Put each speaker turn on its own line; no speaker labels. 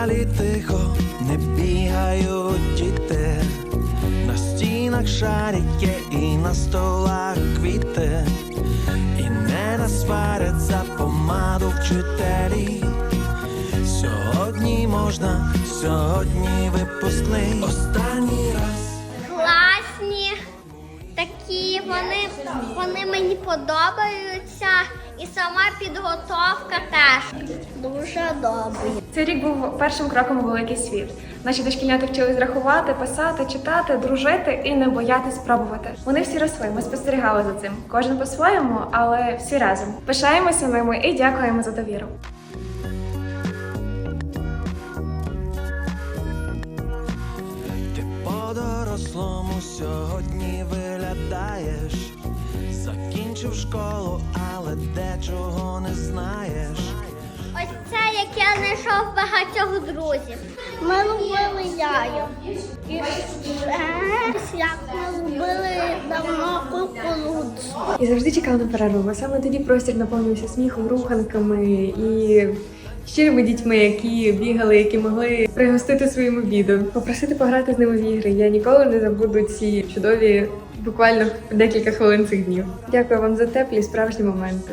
залі тихо не бігають діти, на стінах шарики і на столах квіти, і не насварять за помаду вчителі. Сьогодні можна, сьогодні випускний останній раз.
класні, такі вони, вони мені подобаються. Сама підготовка теж дуже добре.
Цей рік був першим кроком у великий світ. Наші дошкільнята вчились рахувати, писати, читати, дружити і не боятись спробувати. Вони всі росли. Ми спостерігали за цим. Кожен по-своєму, але всі разом. Пишаємося ними і дякуємо за довіру.
Ти по-дорослому сьогодні виглядаєш, закінчив школу, але дечого не знаєш.
Ось це як я знайшов багатьох друзів. Ми любили яю. І ще як ми робили давно кукурудзу.
І завжди чекав на перерву, бо саме тоді простір наповнився сміхом, руханками і щирими дітьми, які бігали, які могли пригостити своїм обідом, попросити пограти з ними в ігри. Я ніколи не забуду ці чудові, буквально декілька хвилин цих днів. Дякую вам за теплі справжні моменти.